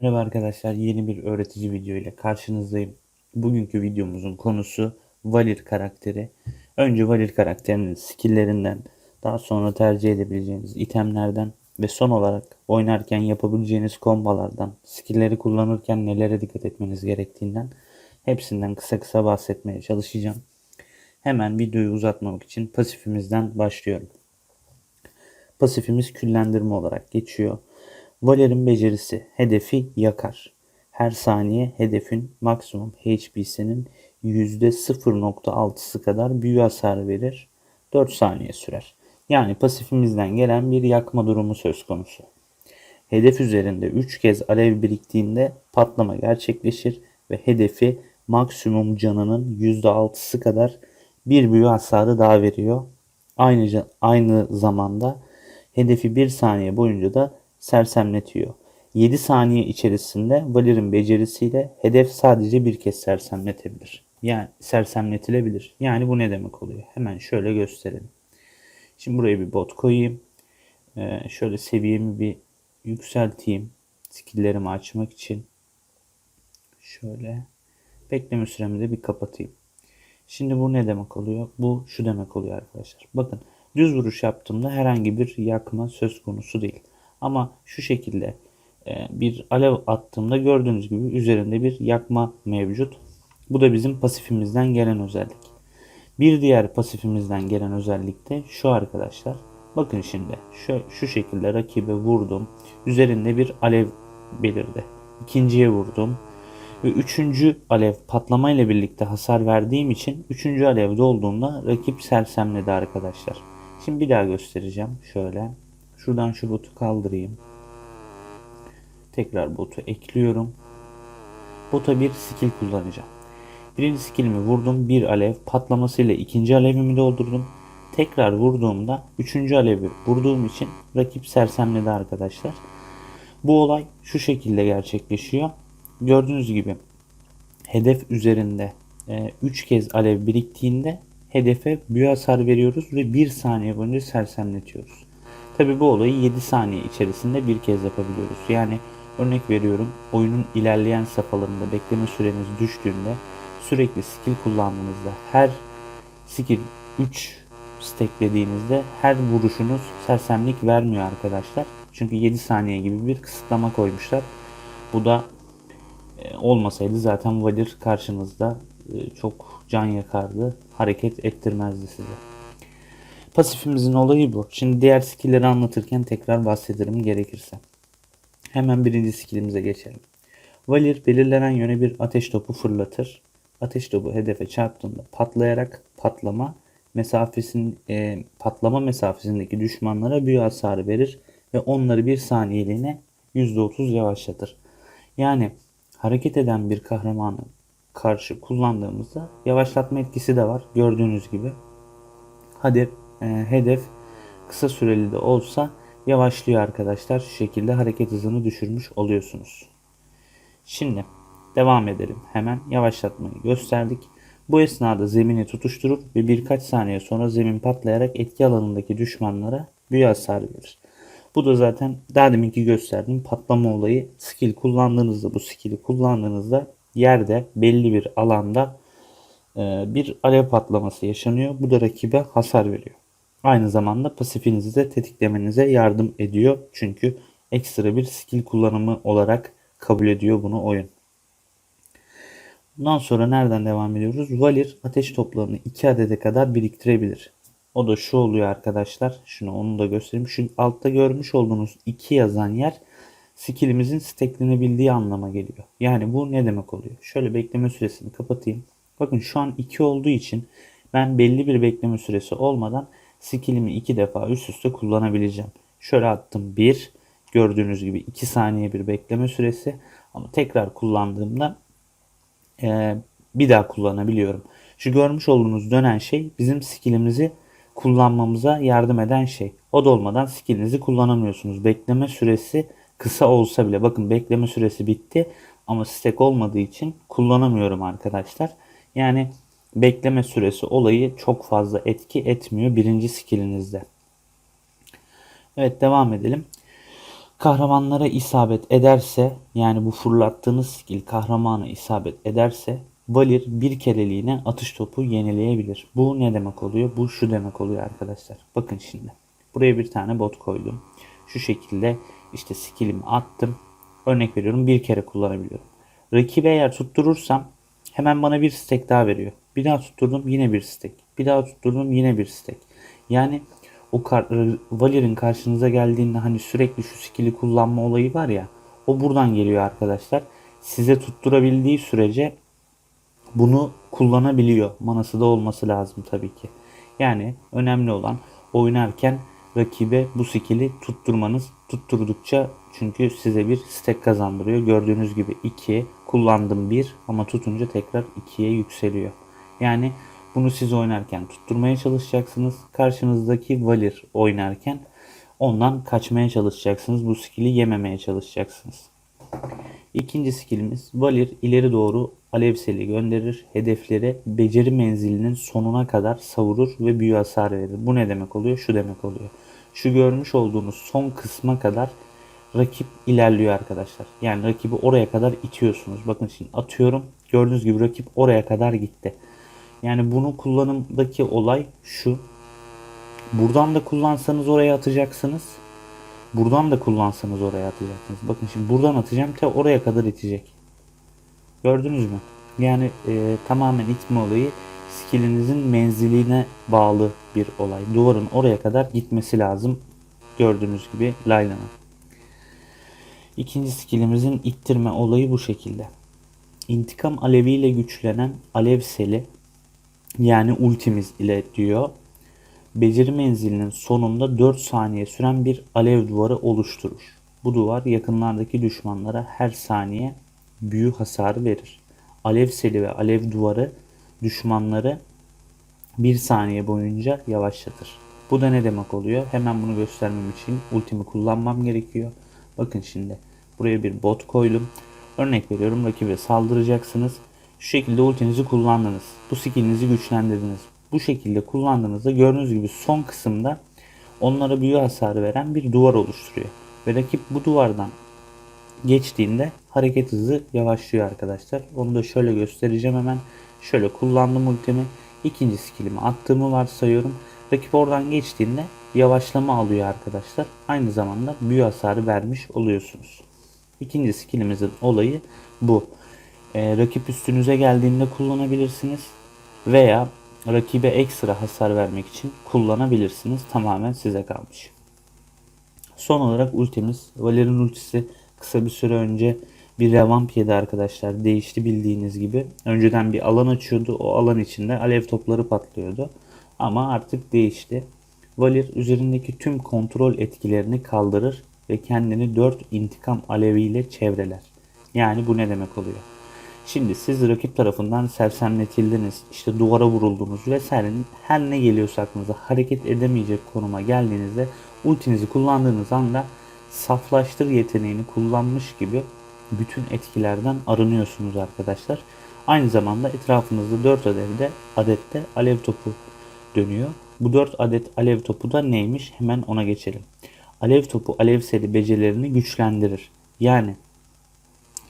Merhaba arkadaşlar, yeni bir öğretici video ile karşınızdayım. Bugünkü videomuzun konusu Valir karakteri. Önce Valir karakterinin skill'lerinden, daha sonra tercih edebileceğiniz itemlerden ve son olarak oynarken yapabileceğiniz kombalardan, skill'leri kullanırken nelere dikkat etmeniz gerektiğinden hepsinden kısa kısa bahsetmeye çalışacağım. Hemen videoyu uzatmamak için pasifimizden başlıyorum. Pasifimiz küllendirme olarak geçiyor. Valer'in becerisi hedefi yakar. Her saniye hedefin maksimum HP'sinin %0.6'sı kadar büyü hasarı verir. 4 saniye sürer. Yani pasifimizden gelen bir yakma durumu söz konusu. Hedef üzerinde 3 kez alev biriktiğinde patlama gerçekleşir ve hedefi maksimum canının %6'sı kadar bir büyü hasarı daha veriyor. Aynı, aynı zamanda hedefi 1 saniye boyunca da sersemletiyor. 7 saniye içerisinde Valir'in becerisiyle hedef sadece bir kez sersemletebilir. Yani sersemletilebilir. Yani bu ne demek oluyor? Hemen şöyle gösterelim. Şimdi buraya bir bot koyayım. Ee, şöyle seviyemi bir yükselteyim. Skilllerimi açmak için. Şöyle. Bekleme süremi de bir kapatayım. Şimdi bu ne demek oluyor? Bu şu demek oluyor arkadaşlar. Bakın düz vuruş yaptığımda herhangi bir yakma söz konusu değil. Ama şu şekilde e, bir alev attığımda gördüğünüz gibi üzerinde bir yakma mevcut. Bu da bizim pasifimizden gelen özellik. Bir diğer pasifimizden gelen özellik de şu arkadaşlar. Bakın şimdi şu, şu şekilde rakibe vurdum. Üzerinde bir alev belirdi. İkinciye vurdum. Ve üçüncü alev patlamayla birlikte hasar verdiğim için üçüncü alev dolduğunda rakip sersemledi arkadaşlar. Şimdi bir daha göstereceğim. Şöyle. Şuradan şu botu kaldırayım. Tekrar botu ekliyorum. Bota bir skill kullanacağım. Birinci skillimi vurdum. Bir alev patlamasıyla ikinci alevimi doldurdum. Tekrar vurduğumda üçüncü alevi vurduğum için rakip sersemledi arkadaşlar. Bu olay şu şekilde gerçekleşiyor. Gördüğünüz gibi hedef üzerinde 3 e, kez alev biriktiğinde hedefe büyü hasar veriyoruz ve 1 saniye boyunca sersemletiyoruz. Tabi bu olayı 7 saniye içerisinde bir kez yapabiliyoruz. Yani örnek veriyorum oyunun ilerleyen safhalarında bekleme süreniz düştüğünde sürekli skill kullandığınızda her skill 3 stacklediğinizde her vuruşunuz sersemlik vermiyor arkadaşlar. Çünkü 7 saniye gibi bir kısıtlama koymuşlar. Bu da e, olmasaydı zaten Valir karşınızda e, çok can yakardı. Hareket ettirmezdi size. Pasifimizin olayı bu. Şimdi diğer skill'leri anlatırken tekrar bahsederim gerekirse. Hemen birinci skillimize geçelim. Valir belirlenen yöne bir ateş topu fırlatır. Ateş topu hedefe çarptığında patlayarak patlama mesafesinin e, patlama mesafesindeki düşmanlara büyü hasarı verir ve onları bir saniyeliğine %30 yavaşlatır. Yani hareket eden bir kahramanı karşı kullandığımızda yavaşlatma etkisi de var gördüğünüz gibi. Hadi e, hedef kısa süreli de olsa yavaşlıyor arkadaşlar. Şu şekilde hareket hızını düşürmüş oluyorsunuz. Şimdi devam edelim. Hemen yavaşlatmayı gösterdik. Bu esnada zemini tutuşturur ve birkaç saniye sonra zemin patlayarak etki alanındaki düşmanlara büyü hasarı verir. Bu da zaten daha deminki gösterdiğim patlama olayı. Skill kullandığınızda bu skill'i kullandığınızda yerde belli bir alanda e, bir alev patlaması yaşanıyor. Bu da rakibe hasar veriyor. Aynı zamanda pasifinizi de tetiklemenize yardım ediyor. Çünkü ekstra bir skill kullanımı olarak kabul ediyor bunu oyun. Bundan sonra nereden devam ediyoruz? Valir ateş toplarını 2 adede kadar biriktirebilir. O da şu oluyor arkadaşlar. Şunu onu da göstereyim. Şu altta görmüş olduğunuz 2 yazan yer skillimizin steklenebildiği anlama geliyor. Yani bu ne demek oluyor? Şöyle bekleme süresini kapatayım. Bakın şu an 2 olduğu için ben belli bir bekleme süresi olmadan skillimi 2 defa üst üste kullanabileceğim. Şöyle attım 1. Gördüğünüz gibi 2 saniye bir bekleme süresi. Ama tekrar kullandığımda e, bir daha kullanabiliyorum. Şu görmüş olduğunuz dönen şey bizim skillimizi kullanmamıza yardım eden şey. O da olmadan skillinizi kullanamıyorsunuz. Bekleme süresi kısa olsa bile bakın bekleme süresi bitti ama stack olmadığı için kullanamıyorum arkadaşlar. Yani bekleme süresi olayı çok fazla etki etmiyor birinci skillinizde. Evet devam edelim. kahramanlara isabet ederse yani bu fırlattığınız skill kahramana isabet ederse Valir bir kereliğine atış topu yenileyebilir. Bu ne demek oluyor? Bu şu demek oluyor arkadaşlar. Bakın şimdi. Buraya bir tane bot koydum. Şu şekilde işte skillimi attım. Örnek veriyorum bir kere kullanabiliyorum. Rakibe eğer tutturursam hemen bana bir stack daha veriyor. Bir daha tutturdum yine bir stack. Bir daha tutturdum yine bir stack. Yani o kar, Valir'in karşınıza geldiğinde hani sürekli şu skill'i kullanma olayı var ya o buradan geliyor arkadaşlar. Size tutturabildiği sürece bunu kullanabiliyor. Manası da olması lazım tabii ki. Yani önemli olan oynarken rakibe bu skill'i tutturmanız. Tutturdukça çünkü size bir stack kazandırıyor. Gördüğünüz gibi 2 kullandım 1 ama tutunca tekrar 2'ye yükseliyor. Yani bunu siz oynarken tutturmaya çalışacaksınız. Karşınızdaki Valir oynarken ondan kaçmaya çalışacaksınız. Bu skill'i yememeye çalışacaksınız. İkinci skillimiz Valir ileri doğru alev seli gönderir. Hedefleri beceri menzilinin sonuna kadar savurur ve büyü hasar verir. Bu ne demek oluyor? Şu demek oluyor. Şu görmüş olduğunuz son kısma kadar rakip ilerliyor arkadaşlar. Yani rakibi oraya kadar itiyorsunuz. Bakın şimdi atıyorum. Gördüğünüz gibi rakip oraya kadar gitti. Yani bunu kullanımdaki olay şu. Buradan da kullansanız oraya atacaksınız. Buradan da kullansanız oraya atacaksınız. Bakın şimdi buradan atacağım te oraya kadar itecek. Gördünüz mü? Yani e, tamamen itme olayı skillinizin menziline bağlı bir olay. Duvarın oraya kadar gitmesi lazım. Gördüğünüz gibi Layla'nın. İkinci skillimizin ittirme olayı bu şekilde. İntikam aleviyle güçlenen alev seli yani ultimiz ile diyor. Beceri menzilinin sonunda 4 saniye süren bir alev duvarı oluşturur. Bu duvar yakınlardaki düşmanlara her saniye büyü hasarı verir. Alev seli ve alev duvarı düşmanları bir saniye boyunca yavaşlatır. Bu da ne demek oluyor? Hemen bunu göstermem için ultimi kullanmam gerekiyor. Bakın şimdi buraya bir bot koydum. Örnek veriyorum rakibe saldıracaksınız. Şu şekilde ultinizi kullandınız. Bu skillinizi güçlendirdiniz. Bu şekilde kullandığınızda gördüğünüz gibi son kısımda onlara büyü hasarı veren bir duvar oluşturuyor. Ve rakip bu duvardan geçtiğinde hareket hızı yavaşlıyor arkadaşlar. Onu da şöyle göstereceğim hemen. Şöyle kullandım ultimi. İkinci skillimi attığımı varsayıyorum. Rakip oradan geçtiğinde yavaşlama alıyor arkadaşlar. Aynı zamanda büyü hasarı vermiş oluyorsunuz. İkinci skillimizin olayı bu. Ee, rakip üstünüze geldiğinde kullanabilirsiniz. Veya rakibe ekstra hasar vermek için kullanabilirsiniz. Tamamen size kalmış. Son olarak ultimiz. Valer'in ultisi kısa bir süre önce bir revamp yedi arkadaşlar. Değişti bildiğiniz gibi. Önceden bir alan açıyordu. O alan içinde alev topları patlıyordu. Ama artık değişti. Valir üzerindeki tüm kontrol etkilerini kaldırır ve kendini 4 intikam aleviyle çevreler. Yani bu ne demek oluyor? Şimdi siz rakip tarafından sersemletildiniz, işte duvara vuruldunuz vesaire her ne geliyorsa aklınıza hareket edemeyecek konuma geldiğinizde ultinizi kullandığınız anda saflaştır yeteneğini kullanmış gibi bütün etkilerden arınıyorsunuz arkadaşlar. Aynı zamanda etrafınızda 4 adette, adette alev topu dönüyor. Bu 4 adet alev topu da neymiş? Hemen ona geçelim. Alev topu alev seli becerilerini güçlendirir. Yani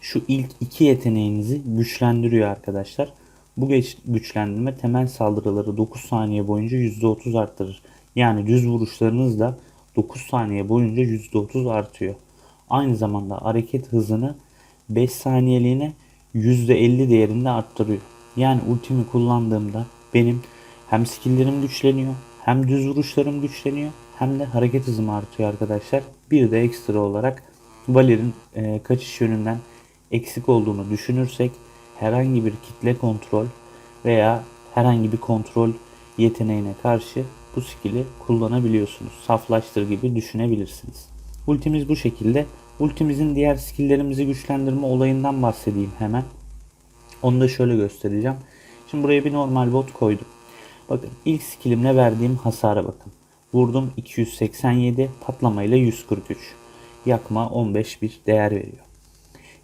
şu ilk iki yeteneğinizi güçlendiriyor arkadaşlar. Bu güçlendirme temel saldırıları 9 saniye boyunca %30 arttırır. Yani düz vuruşlarınız da 9 saniye boyunca %30 artıyor. Aynı zamanda hareket hızını 5 saniyeliğine %50 değerinde arttırıyor. Yani ultimi kullandığımda benim hem skilllerim güçleniyor, hem düz vuruşlarım güçleniyor, hem de hareket hızım artıyor arkadaşlar. Bir de ekstra olarak Valir'in e, kaçış yönünden eksik olduğunu düşünürsek herhangi bir kitle kontrol veya herhangi bir kontrol yeteneğine karşı bu skill'i kullanabiliyorsunuz. Saflaştır gibi düşünebilirsiniz. Ultimiz bu şekilde. Ultimizin diğer skill'lerimizi güçlendirme olayından bahsedeyim hemen. Onu da şöyle göstereceğim. Şimdi buraya bir normal bot koydum. Bakın ilk skillimle verdiğim hasara bakın. Vurdum 287, patlamayla 143. Yakma 15 bir değer veriyor.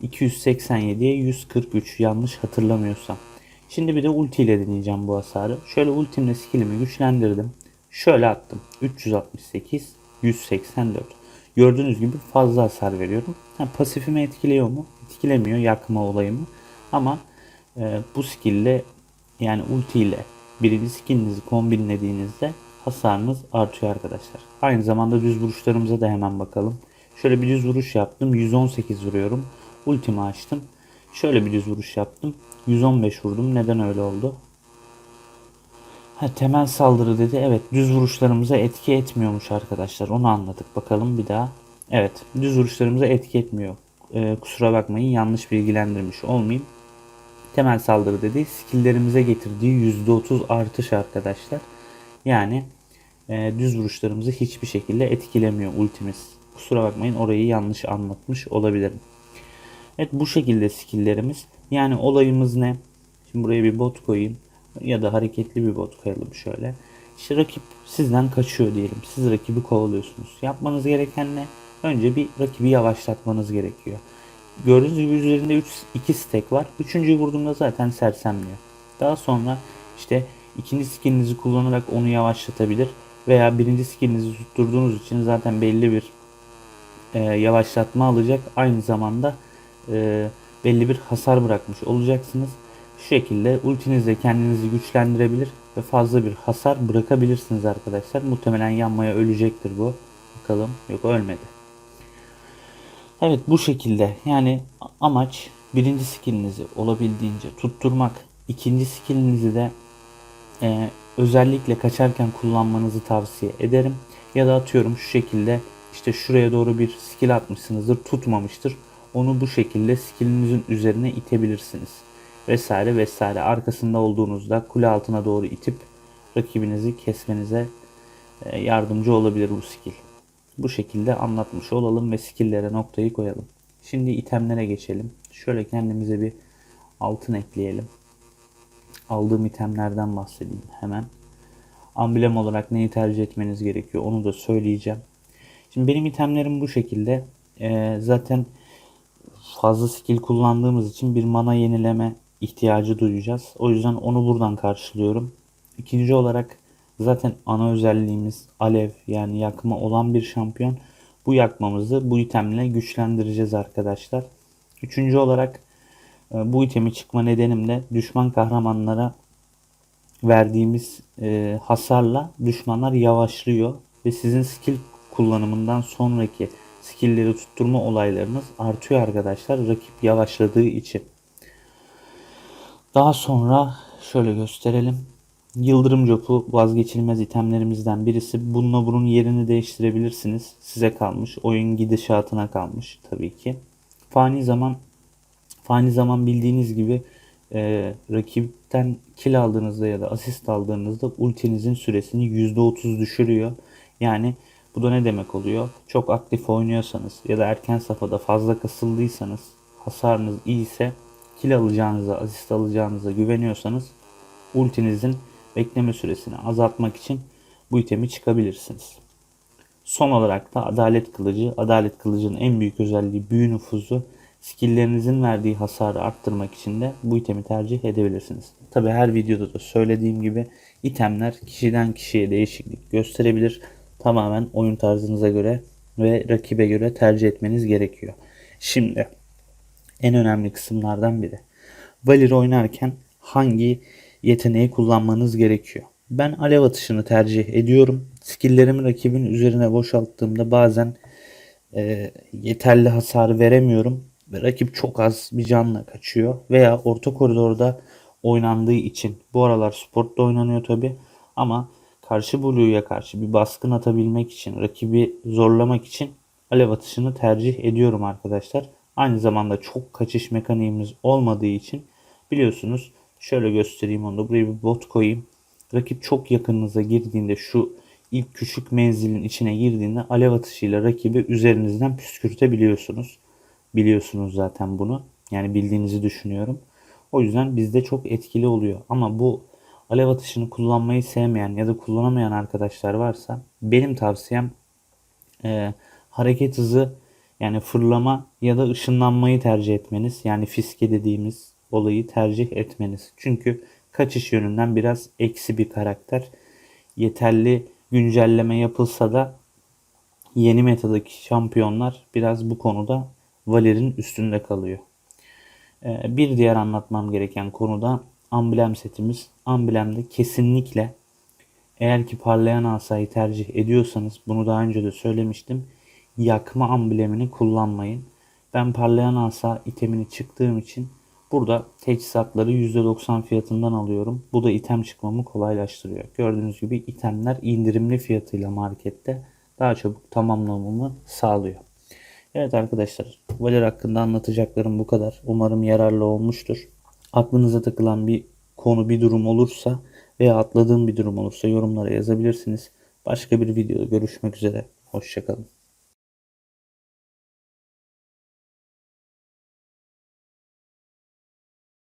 287'ye 143 yanlış hatırlamıyorsam. Şimdi bir de ulti ile deneyeceğim bu hasarı. Şöyle ultimle skillimi güçlendirdim. Şöyle attım. 368, 184. Gördüğünüz gibi fazla hasar veriyorum. Ha, pasifimi etkiliyor mu? Etkilemiyor yakma olayımı. Ama e, bu skill ile yani ulti ile birinci skillinizi kombinlediğinizde hasarınız artıyor arkadaşlar. Aynı zamanda düz vuruşlarımıza da hemen bakalım. Şöyle bir düz vuruş yaptım. 118 vuruyorum. Ultimi açtım. Şöyle bir düz vuruş yaptım. 115 vurdum. Neden öyle oldu? Ha, temel saldırı dedi. Evet düz vuruşlarımıza etki etmiyormuş arkadaşlar. Onu anladık. Bakalım bir daha. Evet düz vuruşlarımıza etki etmiyor. Ee, kusura bakmayın yanlış bilgilendirmiş olmayayım. Temel saldırı dedi. Skilllerimize getirdiği %30 artış arkadaşlar. Yani e, düz vuruşlarımızı hiçbir şekilde etkilemiyor ultimiz. Kusura bakmayın orayı yanlış anlatmış olabilirim. Evet bu şekilde skilllerimiz. Yani olayımız ne? Şimdi buraya bir bot koyayım. Ya da hareketli bir bot koyalım şöyle. İşte rakip sizden kaçıyor diyelim. Siz rakibi kovalıyorsunuz. Yapmanız gereken ne? Önce bir rakibi yavaşlatmanız gerekiyor. Gördüğünüz gibi üzerinde 3 2 stack var. Üçüncüyü vurduğumda zaten sersemliyor. Daha sonra işte ikinci skillinizi kullanarak onu yavaşlatabilir veya birinci skillinizi tutturduğunuz için zaten belli bir e, yavaşlatma alacak. Aynı zamanda e, belli bir hasar bırakmış olacaksınız. Şu şekilde ultinizle kendinizi güçlendirebilir ve fazla bir hasar bırakabilirsiniz arkadaşlar. Muhtemelen yanmaya ölecektir bu. Bakalım. Yok ölmedi. Evet bu şekilde yani amaç birinci skillinizi olabildiğince tutturmak. ikinci skillinizi de e, özellikle kaçarken kullanmanızı tavsiye ederim. Ya da atıyorum şu şekilde işte şuraya doğru bir skill atmışsınızdır tutmamıştır. Onu bu şekilde skillinizin üzerine itebilirsiniz. Vesaire vesaire. Arkasında olduğunuzda kule altına doğru itip rakibinizi kesmenize e, yardımcı olabilir bu skill. Bu şekilde anlatmış olalım ve skill'lere noktayı koyalım. Şimdi itemlere geçelim. Şöyle kendimize bir altın ekleyelim. Aldığım itemlerden bahsedeyim hemen. Amblem olarak neyi tercih etmeniz gerekiyor onu da söyleyeceğim. Şimdi benim itemlerim bu şekilde. Ee, zaten fazla skill kullandığımız için bir mana yenileme ihtiyacı duyacağız. O yüzden onu buradan karşılıyorum. İkinci olarak zaten ana özelliğimiz alev yani yakma olan bir şampiyon. Bu yakmamızı bu itemle güçlendireceğiz arkadaşlar. Üçüncü olarak e, bu itemi çıkma nedenim de düşman kahramanlara verdiğimiz e, hasarla düşmanlar yavaşlıyor ve sizin skill kullanımından sonraki skillleri tutturma olaylarınız artıyor arkadaşlar rakip yavaşladığı için. Daha sonra şöyle gösterelim. Yıldırım copu vazgeçilmez itemlerimizden birisi. Bununla bunun yerini değiştirebilirsiniz. Size kalmış. Oyun gidişatına kalmış tabii ki. Fani zaman fani zaman bildiğiniz gibi e, rakipten kill aldığınızda ya da asist aldığınızda ultinizin süresini %30 düşürüyor. Yani bu da ne demek oluyor? Çok aktif oynuyorsanız ya da erken safhada fazla kasıldıysanız hasarınız iyiyse kill alacağınıza, asist alacağınıza güveniyorsanız ultinizin bekleme süresini azaltmak için bu itemi çıkabilirsiniz. Son olarak da Adalet Kılıcı. Adalet Kılıcı'nın en büyük özelliği büyü nüfuzu. Skill'lerinizin verdiği hasarı arttırmak için de bu itemi tercih edebilirsiniz. Tabi her videoda da söylediğim gibi itemler kişiden kişiye değişiklik gösterebilir. Tamamen oyun tarzınıza göre ve rakibe göre tercih etmeniz gerekiyor. Şimdi en önemli kısımlardan biri. Valir oynarken hangi yeteneği kullanmanız gerekiyor? Ben alev atışını tercih ediyorum. Skilllerimi rakibin üzerine boşalttığımda bazen e, yeterli hasar veremiyorum ve rakip çok az bir canla kaçıyor veya orta koridorda oynandığı için bu aralar sportta oynanıyor tabi ama karşı Blue'ya karşı bir baskın atabilmek için rakibi zorlamak için alev atışını tercih ediyorum arkadaşlar. Aynı zamanda çok kaçış mekaniğimiz olmadığı için biliyorsunuz şöyle göstereyim onu da buraya bir bot koyayım. Rakip çok yakınınıza girdiğinde şu ilk küçük menzilin içine girdiğinde alev atışıyla rakibi üzerinizden püskürtebiliyorsunuz. Biliyorsunuz zaten bunu. Yani bildiğinizi düşünüyorum. O yüzden bizde çok etkili oluyor. Ama bu alev atışını kullanmayı sevmeyen ya da kullanamayan arkadaşlar varsa benim tavsiyem e, hareket hızı yani fırlama ya da ışınlanmayı tercih etmeniz. Yani fiske dediğimiz olayı tercih etmeniz. Çünkü kaçış yönünden biraz eksi bir karakter. Yeterli güncelleme yapılsa da yeni metadaki şampiyonlar biraz bu konuda Valer'in üstünde kalıyor. Ee, Bir diğer anlatmam gereken konu da amblem setimiz. Amblemde kesinlikle eğer ki parlayan asayı tercih ediyorsanız bunu daha önce de söylemiştim. Yakma amblemini kullanmayın. Ben parlayan asa itemini çıktığım için burada teçhizatları %90 fiyatından alıyorum. Bu da item çıkmamı kolaylaştırıyor. Gördüğünüz gibi itemler indirimli fiyatıyla markette daha çabuk tamamlamamı sağlıyor. Evet arkadaşlar, Valer hakkında anlatacaklarım bu kadar. Umarım yararlı olmuştur. Aklınıza takılan bir konu, bir durum olursa veya atladığım bir durum olursa yorumlara yazabilirsiniz. Başka bir videoda görüşmek üzere. Hoşçakalın.